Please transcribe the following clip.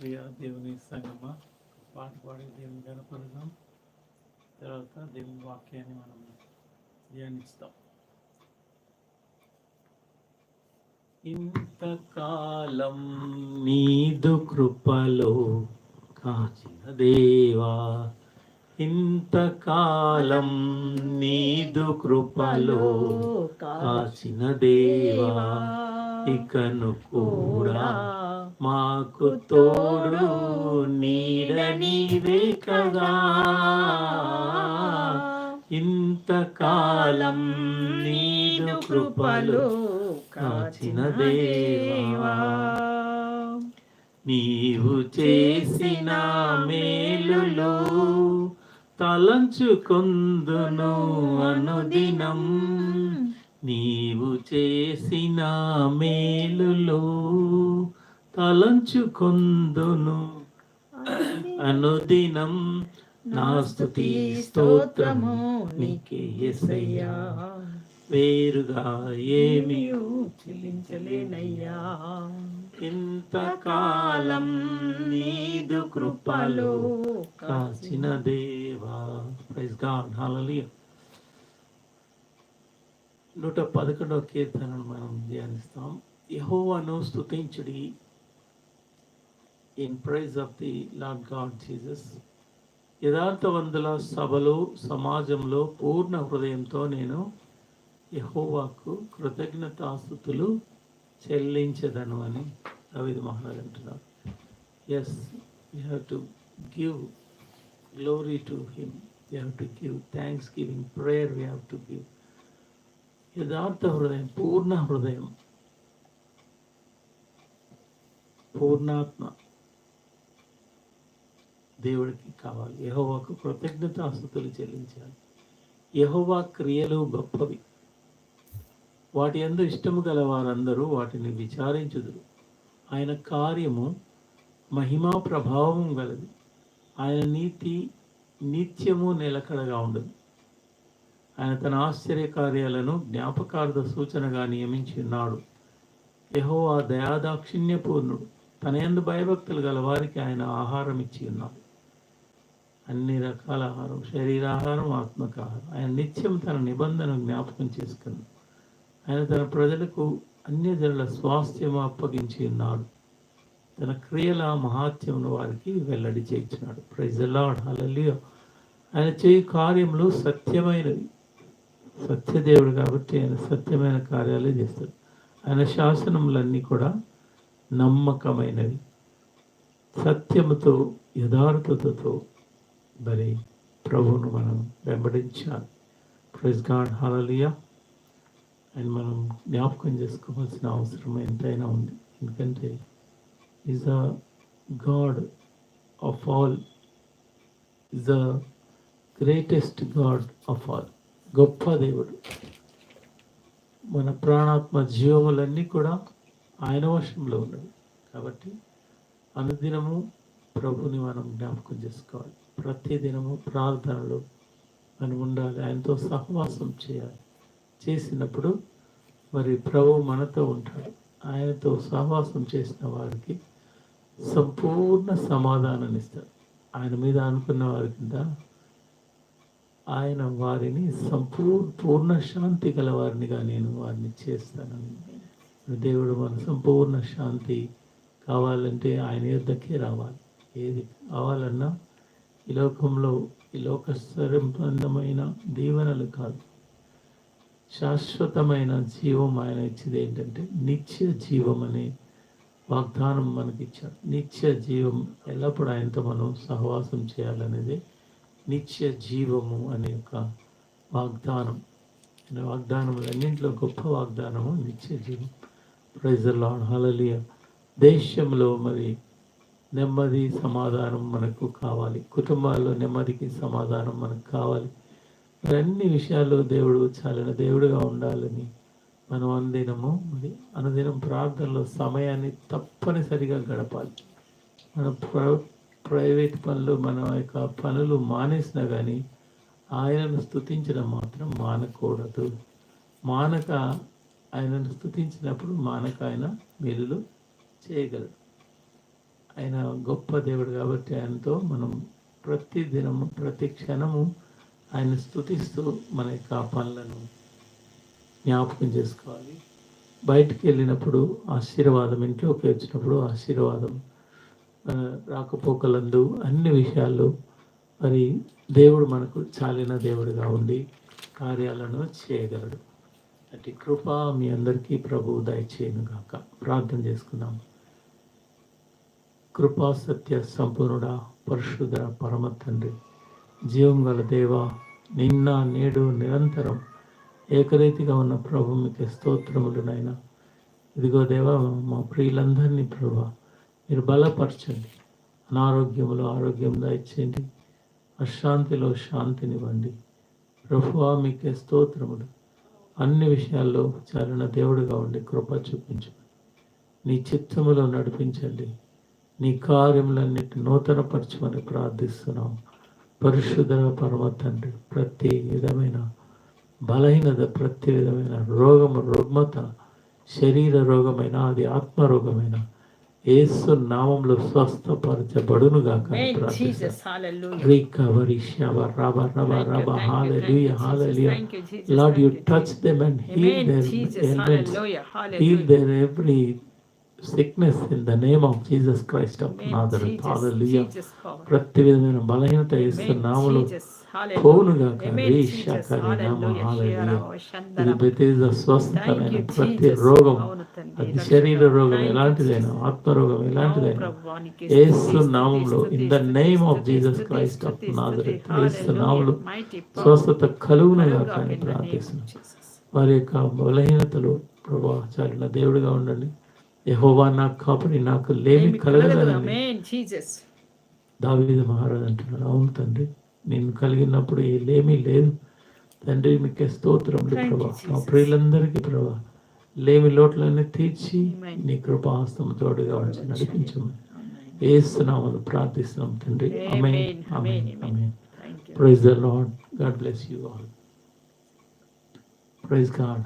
ప్రియ దేవుని సంగమ? పాట పాడి దేవుని గణపడదాం తర్వాత దేవుని వాక్యాన్ని మనం ధ్యానిస్తాం. ఇంతకాలం నీదు కృపలో కాచిన దేవా ఇంతకాలం నీదు కృపలో కాచిన దేవా ఇకను కూడా మాకు తోడు నీడ నీవే కదా ఇంతకాలం నీదు కృపలో కాచిన దేవా. నీవు చేసిన మేలులు తలంచుకొందును అనుదినం. నీవు చేసిన మేలులు తలంచుకొందును. అనుదినం నా స్థుతి స్తోత్రము నీకే ఎసయ్యా. వేరుగా ఏమి చెల్లించలేనయ్యా ఇంతకాలం నీదు కృపలో కాచిన దేవా. ప్రైజ్ గాడ్ హాలలియ నూట పదకొండవ కీర్తనను మనం ధ్యానిస్తాం. యహోవాను స్థుతించుడి in praise of the Lord God Jesus యథార్థవంతుల సభలో సమాజంలో పూర్ణ హృదయంతో నేను యహోవాకు కృతజ్ఞతాస్థుతులు చెల్లించదను అని దావీదు మహారాజ్ అంటున్నారు. Yes you have to give glory to him you have to give thanksgiving prayer we have to give యథార్థ హృదయం పూర్ణ హృదయం. పూర్ణాత్మ. దేవుడికి కావాలి. యహోవాకు కృతజ్ఞతాస్థుతులు చెల్లించాలి. యహోవా క్రియలు గొప్పవి. వాటి ఎందు ఇష్టము గల వారందరూ వాటిని విచారించుదురు. ఆయన కార్యము మహిమా ప్రభావం గలది. ఆయన నీతి నిత్యము నిలకడగా ఉండదు ఆయన తన ఆశ్చర్య కార్యాలను జ్ఞాపకార్థ సూచనగా నియమించి ఉన్నాడు. యహో ఆ దయాదాక్షిణ్యపూర్ణుడు. తన ఎందు భయభక్తులు గల వారికి ఆయన ఆహారం ఇచ్చి ఉన్నాడు. అన్ని రకాల ఆహారం శరీరాహారం ఆత్మకాహారం. ఆయన నిత్యం తన నిబంధన జ్ఞాపకం చేసుకుంది ఆయన తన ప్రజలకు అన్యజనుల స్వాస్థ్యం అప్పగించి ఉన్నాడు. తన క్రియల మహాత్యమును వారికి వెల్లడి చేయించినాడు. ప్రజలాడ్ హలలియో ఆయన చేయి కార్యములు సత్యమైనవి. సత్యదేవుడు కాబట్టి ఆయన సత్యమైన కార్యాలే చేస్తాడు. ఆయన శాసనములన్నీ కూడా నమ్మకమైనవి. సత్యముతో యథార్థతతో మరి ప్రభువును మనం వెంబడించాలి. ప్రైజ్ గాడ్ హాలలియా అండ్ మనం జ్ఞాపకం చేసుకోవాల్సిన అవసరం ఎంతైనా ఉంది. ఎందుకంటే is a God of all is a greatest God of all గొప్ప దేవుడు. మన ప్రాణాత్మ జీవములన్నీ కూడా ఆయన వశంలో ఉన్నవి. కాబట్టి అనుదినము ప్రభుని మనం జ్ఞాపకం చేసుకోవాలి. ప్రతిదినము ప్రార్థనలు అని మనం ఉండాలి. ఆయనతో సహవాసం చేయాలి. చేసినప్పుడు మరి ప్రభు మనతో ఉంటాడు. ఆయనతో సహవాసం చేసిన వారికి సంపూర్ణ సమాధానాన్ని ఇస్తాడు. ఆయన మీద అనుకున్న వారి కింద ఆయన వారిని సంపూర్ణ పూర్ణ శాంతి గల వారినిగా నేను వారిని చేస్తానని. దేవుడు మన సంపూర్ణ శాంతి కావాలంటే ఆయన యుద్ధకే రావాలి. ఏది కావాలన్నా ఈ లోకంలో ఈ లోక సంబంధమైన దీవెనలు కాదు. శాశ్వతమైన జీవం ఆయన ఇచ్చేది ఏంటంటే నిత్య జీవం అనే వాగ్దానం మనకి ఇచ్చాడు నిత్య జీవం ఎల్లప్పుడూ ఆయనతో మనం సహవాసం చేయాలనేది నిత్య జీవము అనే ఒక వాగ్దానం. అనే వాగ్దానములన్నింటిలో గొప్ప వాగ్దానము నిత్య జీవం. ప్రైజర్లో హలలియ దేశంలో మరి నెమ్మది సమాధానం మనకు కావాలి. కుటుంబాల్లో నెమ్మదికి సమాధానం మనకు కావాలి. మరి అన్ని విషయాల్లో దేవుడు చాలిన దేవుడుగా ఉండాలని మనం అందినము. మరి అనుదినం ప్రార్థనలో సమయాన్ని తప్పనిసరిగా గడపాలి. మన ప్ర- ప్రైవేట్ పనులు మన యొక్క పనులు మానేసినా కానీ ఆయనను స్థుతించడం మాత్రం మానకూడదు. మానక ఆయనను స్థుతించినప్పుడు మానక ఆయన మేలులు చేయగలడు. ఆయన గొప్ప దేవుడు కాబట్టి ఆయనతో మనం ప్రతి దినము ప్రతి క్షణము ఆయన స్థుతిస్తూ మన యొక్క పనులను జ్ఞాపకం చేసుకోవాలి. బయటికి వెళ్ళినప్పుడు ఆశీర్వాదం ఇంట్లోకి వచ్చినప్పుడు ఆశీర్వాదం రాకపోకలందు అన్ని విషయాల్లో మరి దేవుడు మనకు చాలిన దేవుడిగా ఉండి కార్యాలను చేయగలడు. అటు కృప మీ అందరికీ ప్రభువు దయచేయను గాక ప్రార్థన చేసుకుందాము కృపా సత్య సంపూర్ణుడా పరిశుద్ధ పరమ తండ్రి జీవం గల దేవ నిన్న నేడు నిరంతరం ఏకరీతిగా ఉన్న ప్రభు మీకు స్తోత్రములు నాయన. ఇదిగో దేవా మా ప్రియులందరినీ ప్రభు మీరు బలపరచండి. అనారోగ్యములో ఆరోగ్యం ఇచ్చేయండి అశాంతిలో శాంతినివ్వండి. ప్రభువా మీకే స్తోత్రములు. అన్ని విషయాల్లో చాలిన దేవుడిగా ఉండి కృప చూపించండి నీ చిత్తములో నడిపించండి. నీ కార్యములన్నిటి నూతనపరచమని ప్రార్థిస్తున్నాం పరిశుద్ధ పరమ తండ్రి ప్రతి విధమైన బలహీనత ప్రతి విధమైన రోగము రుగ్మత శరీర రోగమైన అది ఆత్మ రోగమైన ఏసు నామంలో స్వస్థపరచబడును గాక. ప్రార్థిస్తాం Jesus. Hallelujah. Recovery, shava, raba, raba, Thank you, raba, thank you, thank hallelujah, you, Jesus. hallelujah. Sickness in the name of Jesus Christ of Nazareth hallelujah ప్రతి విధమైన బలహీనత యేసు నామములో పోనుగాక. వేషకరి నామ ప్రతి రోగం శరీర రోగం ఎలాంటిదైనా ఆత్మ రోగం ఎలాంటిదైనా యేసు నామములో in the name of Jesus Christ of Nazareth యేసు నామములు స్వస్థత కలుగునగాక కానీ ప్రార్థిస్తున్నాం. వారి యొక్క బలహీనతలు ప్రభావ ప్రభావచారిన దేవుడిగా ఉండండి. యెహోవా నాకు కాపరి నాకు లేమి ఏమి కలగదు. కలగదనని Amen. Jesus. దావీదు మహారాజు అంటున్నాడు అవును తండ్రి నేను కలిగినప్పుడు ఏ లేమీ లేదు తండ్రి మీకే స్తోత్రములు ప్రభా మా. ప్రియులందరికీ ప్రభా లేమి లోట్లన్నీ తీర్చి. నీ కృపాహస్తం తోడుగా ఉంచి నడిపించమని Amen. ఏస్తున్నామని ప్రార్థిస్తున్నాం తండ్రి. Praise the Lord God bless you all praise God